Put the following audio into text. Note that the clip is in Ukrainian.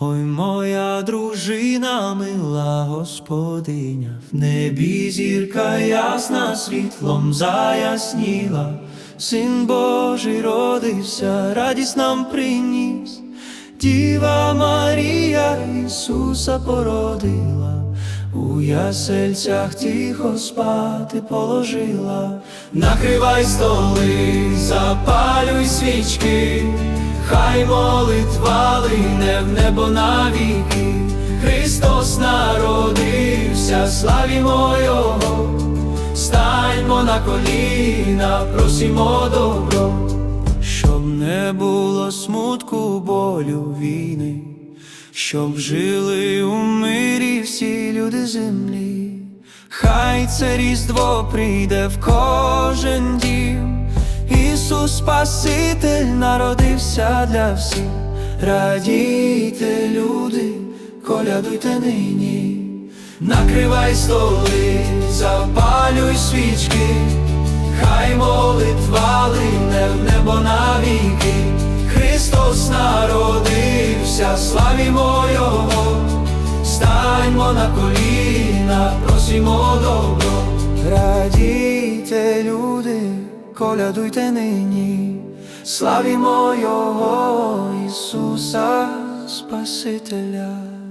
Ой, моя дружина, мила господиня, в небі зірка ясна світлом заясніла, Син Божий родився, радість нам приніс, Діва Марія Ісуса породила, у ясельцях тихо спати положила, накривай столи, запалюй свічки. Хай молитва лине в небо навіки, Христос народився, славімо Його, станьмо на коліна, просімо добро, щоб не було смутку, болю війни, щоб жили у мирі всі люди землі, хай це різдво прийде в кожен дім. Ісус Спаситель народився для всіх, радійте, люди, колядуйте нині, накривай столи, запалюй свічки, хай молитва лине в небо навіки, Христос народився, славімо Його, станьмо на коліна, просімо добро, радійте, люди колядуйте нині, славімо Його Ісуса Спасителя.